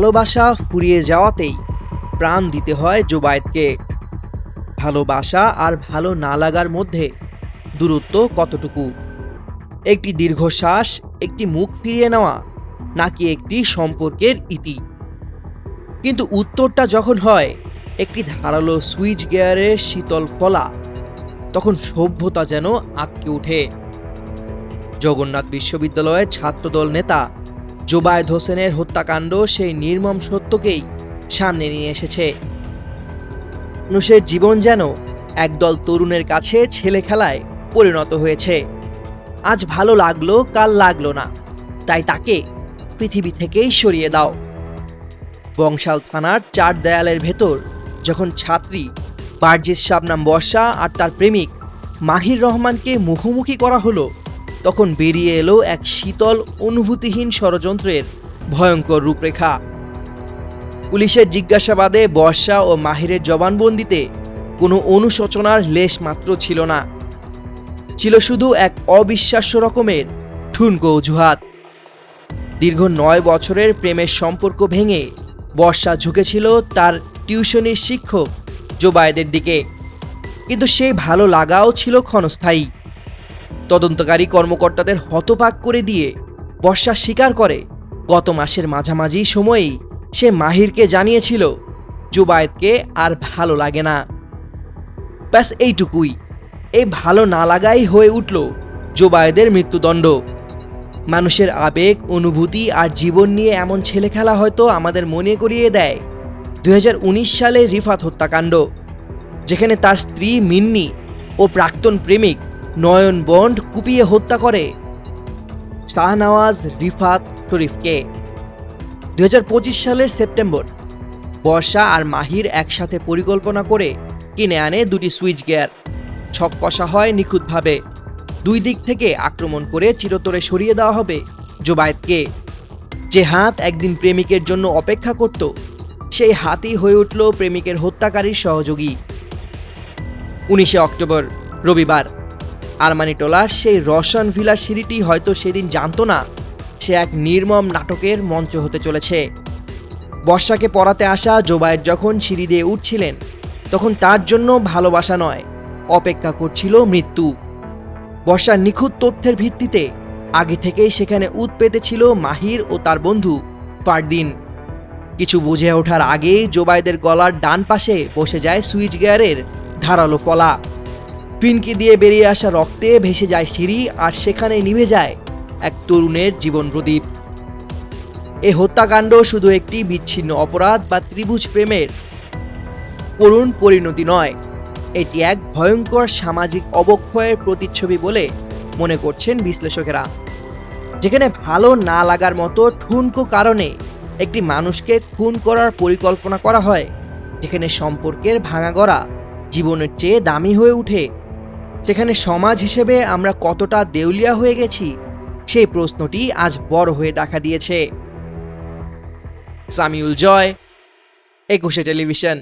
ভালোবাসা ফুরিয়ে যাওয়াতেই প্রাণ দিতে হয় জোবায়েদকে। ভালোবাসা আর ভালো না লাগার মধ্যে দূরত্ব কতটুকু? একটি দীর্ঘশ্বাস, একটি মুখ ফিরিয়ে নেওয়া, নাকি একটি সম্পর্কের ইতি? কিন্তু উত্তরটা যখন হয়, একটি ধারালো সুইচ গিয়ারের শীতল ফলা, তখন সভ্যতা যেন আটকে ওঠে। জগন্নাথ বিশ্ববিদ্যালয়ের ছাত্রদল নেতা জোবায়েদ হোসেনের হত্যাকাণ্ড সেই নির্মম সত্যকেই সামনে নিয়ে এসেছে। মানুষের জীবন যেন একদল তরুণের কাছে ছেলে খেলায় পরিণত হয়েছে। আজ ভালো লাগল, কাল লাগল না। তাই তাকে পৃথিবী থেকেই সরিয়ে দাও। বংশাল থানার চার দেয়ালের ভেতর যখন ছাত্রী বার্জিস শাবনাম বর্ষা আর তার প্রেমিক মাহির রহমানকে মুখোমুখি করা হলো তখন বেরিয়ে এলো এক শীতল, অনুভূতিহীন ষড়যন্ত্রের ভয়ঙ্কর রূপরেখা। পুলিশের জিজ্ঞাসাবাদে বর্ষা ও মাহিরের জবানবন্দিতে কোনো অনুশোচনার লেশ মাত্র ছিল না। ছিল শুধু এক অবিশ্বাস্য রকমের ঠুনকো অজুহাত। দীর্ঘ নয় বছরের প্রেমের সম্পর্ক ভেঙে বর্ষা ঝুঁকেছিল তার টিউশনির শিক্ষক জোবায়েদের দিকে। কিন্তু সেই ভালো লাগাও ছিল ক্ষণস্থায়ী। তদন্তকারী কর্মকর্তাদের হতবাক করে দিয়ে বর্ষা স্বীকার করে। গত মাসের মাঝামাঝি সময়েই সে মাহিরকে জানিয়েছিল, জুবায়েদকে আর ভালো লাগে না। ব্যাস এইটুকুই। এই ভালো না লাগাই হয়ে উঠল জোবায়েদের মৃত্যুদণ্ড। মানুষের আবেগ, অনুভূতি আর জীবন নিয়ে এমন ছেলে খেলা হয়তো আমাদের মনে করিয়ে দেয়। দু হাজার উনিশ সালে রিফাত হত্যাকাণ্ড, যেখানে তার স্ত্রী মিন্নি ও প্রাক্তন প্রেমিক নয়ন বন্ড কুপিয়ে হত্যা করে। শাহনওয়াজ, রিফাত শরীফকে দু হাজার সালের সেপ্টেম্বর, বর্ষা আর মাহির একসাথে পরিকল্পনা করে কিনে আনে দুটি সুইচ গিয়ার। ছক কষা হয় নিখুঁতভাবে। দুই দিক থেকে আক্রমণ করে চিরতরে সরিয়ে দেওয়া হবে জোবায়েদকে। যে হাত একদিন প্রেমিকের জন্য অপেক্ষা করত, সেই হাতই হয়ে উঠল প্রেমিকের হত্যাকারীর সহযোগী। উনিশে অক্টোবর, রবিবার। আরমানিটোলার সেই রসান ভিলার সিঁড়িটি হয়তো সেদিন জানতো না, সে এক নির্মম নাটকের মঞ্চ হতে চলেছে। বর্ষাকে পড়াতে আসা জোবায়ের যখন সিঁড়ি দিয়ে উঠছিলেন, তখন তার জন্য ভালোবাসা নয়, অপেক্ষা করছিল মৃত্যু। বর্ষার নিখুঁত তথ্যের ভিত্তিতে আগে থেকেই সেখানে উত পেতেছিল মাহির ও তার বন্ধু পারদিন। কিছু বুঝে ওঠার আগেই জোবাইদের গলার ডান পাশে বসে যায় সুইচ গিয়ারের ধারালো ফলা পিনকি দিয়ে বেরিয়ে আসা রক্তে ভেসে যায় সিঁড়ি আর সেখানে নিভে যায় এক তরুণের জীবন প্রদীপ। এ হত্যাকাণ্ড শুধু একটি বিচ্ছিন্ন অপরাধ বা ত্রিভুজ প্রেমের। করুণ পরিণতি নয়। এটি এক ভয়ঙ্কর সামাজিক অবক্ষয়ের প্রতিচ্ছবি বলে মনে করছেন বিশ্লেষকেরা। যেখানে ভালো না লাগার মতো ঠুনকো কারণে একটি মানুষকে খুন করার পরিকল্পনা করা হয়। যেখানে সম্পর্কের ভাঙাগড়া জীবনের চেয়ে দামি হয়ে ওঠে সেখানে সমাজ হিসেবে আমরা কতটা দেউলিয়া হয়ে গেছি, সেই প্রশ্নটি আজ বড় হয়ে দেখা দিয়েছে। সামিউল জয়, একুশে টেলিভিশন।